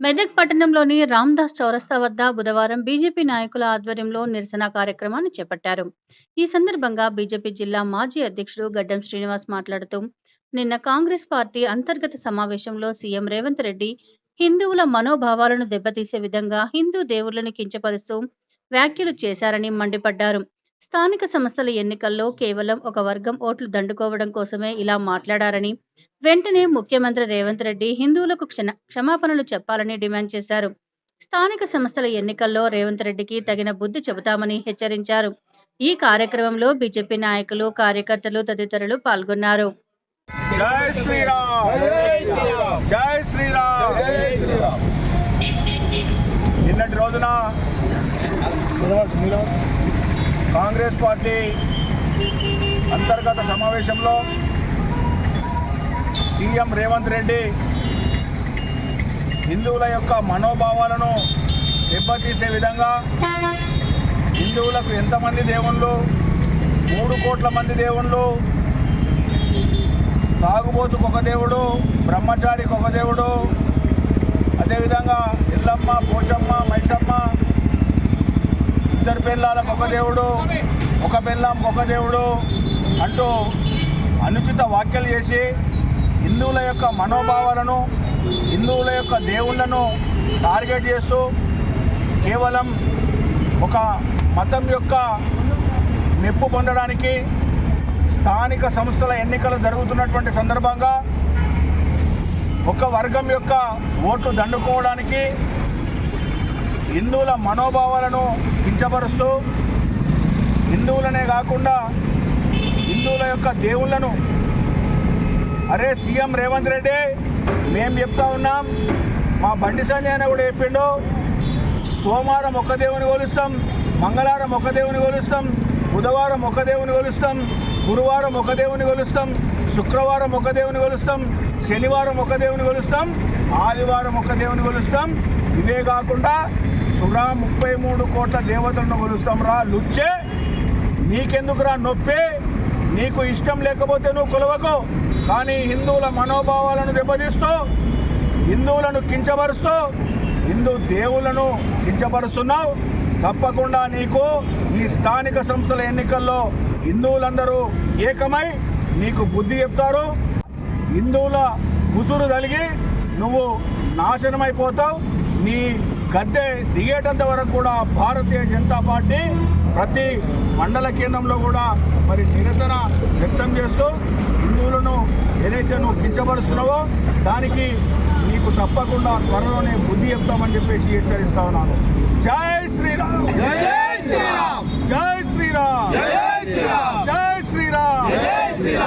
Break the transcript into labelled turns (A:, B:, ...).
A: మెదక్ పట్టణంలోని రామ్దాస్ చౌరస్తా వద్ద బుధవారం బీజేపీ నాయకుల ఆధ్వర్యంలో నిరసన కార్యక్రమాన్ని చేపట్టారు. ఈ సందర్భంగా బీజేపీ జిల్లా మాజీ అధ్యక్షుడు గడ్డం శ్రీనివాస్ మాట్లాడుతూ నిన్న కాంగ్రెస్ పార్టీ అంతర్గత సమావేశంలో సీఎం రేవంత్ రెడ్డి హిందువుల మనోభావాలను దెబ్బతీసే విధంగా హిందూ దేవుళ్ళను కించపరుస్తూ వ్యాఖ్యలు చేశారని మండిపడ్డారు. స్థానిక సంస్థల ఎన్నికల్లో కేవలం ఒక వర్గం ఓట్లు దండుకోవడం కోసమే ఇలా మాట్లాడారని వెంటనే ముఖ్యమంత్రి రేవంత్ రెడ్డి హిందువులకు క్షణ క్షమాపణలు చెప్పాలని డిమాండ్ చేశారు. స్థానిక సంస్థల ఎన్నికల్లో రేవంత్ రెడ్డికి తగిన బుద్ధి చెబుతామని హెచ్చరించారు. ఈ కార్యక్రమంలో బీజేపీ నాయకులు కార్యకర్తలు తదితరులు పాల్గొన్నారు.
B: జై శ్రీరామ్! జై శ్రీరామ్! నిన్నటి రోజున కాంగ్రెస్ పార్టీ అంతర్గత సమావేశంలో సీఎం రేవంత్ రెడ్డి హిందువుల యొక్క మనోభావాలను దెబ్బతీసే విధంగా హిందువులకు ఎంతమంది దేవుళ్ళు? మూడు కోట్ల మంది దేవుళ్ళు. తాగుబోతుకు ఒక దేవుడు బ్రహ్మచారికి ఒక దేవుడు. అదేవిధంగా ఎల్లమ్మ పోచమ్మ మైసమ్మ ఇద్దరు పెళ్ళాల ఒక దేవుడు ఒక పెళ్ళాం ఒక దేవుడు అంటూ అనుచిత వ్యాఖ్యలు చేసి హిందువుల యొక్క మనోభావాలను హిందువుల యొక్క దేవుళ్ళను టార్గెట్ చేస్తూ కేవలం ఒక మతం యొక్క మెప్పు పొందడానికి స్థానిక సంస్థల ఎన్నికలు జరుగుతున్నటువంటి సందర్భంగా ఒక వర్గం యొక్క ఓట్లు దండుకోవడానికి హిందువుల మనోభావాలను కించపరుస్తూ హిందువులనే కాకుండా హిందువుల యొక్క దేవుళ్ళను అరే సీఎం రేవంత్ రెడ్డి మేము చెప్తా ఉన్నాం మా బండి సంజయ్ అన్న కూడా చెప్పిండు సోమవారం ఒక్క దేవుని కొలుస్తాం మంగళవారం ఒక్క దేవుని కొలుస్తాం బుధవారం ఒక దేవుని కొలుస్తాం గురువారం ఒక దేవుని కొలుస్తాం శుక్రవారం ఒక దేవుని కొలుస్తాం శనివారం ఒక దేవుని కొలుస్తాం ఆదివారం ఒక దేవుని కొలుస్తాం. ఇవే కాకుండా సురా ముప్పై మూడు కోట్ల దేవతలను కొలుస్తాం రా లుచ్చే. నీకెందుకురా నొప్పి? నీకు ఇష్టం లేకపోతే నువ్వు కొలవకు. కానీ హిందువుల మనోభావాలను దెబ్బతీస్తూ హిందువులను కించపరుస్తూ హిందూ దేవులను కించపరుస్తున్నావు. తప్పకుండా నీకు ఈ స్థానిక సంస్థల ఎన్నికల్లో హిందువులందరూ ఏకమై నీకు బుద్ధి చెప్తారు. హిందువుల ముసురు కలిగి నువ్వు నాశనమైపోతావు. నీ గద్దె దిగేటంత వరకు కూడా భారతీయ జనతా పార్టీ ప్రతి మండల కేంద్రంలో కూడా మరి నిరసన వ్యక్తం చేస్తూ హిందువులను ఏదైతే నువ్వు కించపరుస్తున్నావో దానికి నీకు తప్పకుండా త్వరలోనే బుద్ధి చెప్తామని చెప్పేసి హెచ్చరిస్తా ఉన్నాను. జై శ్రీరామ్!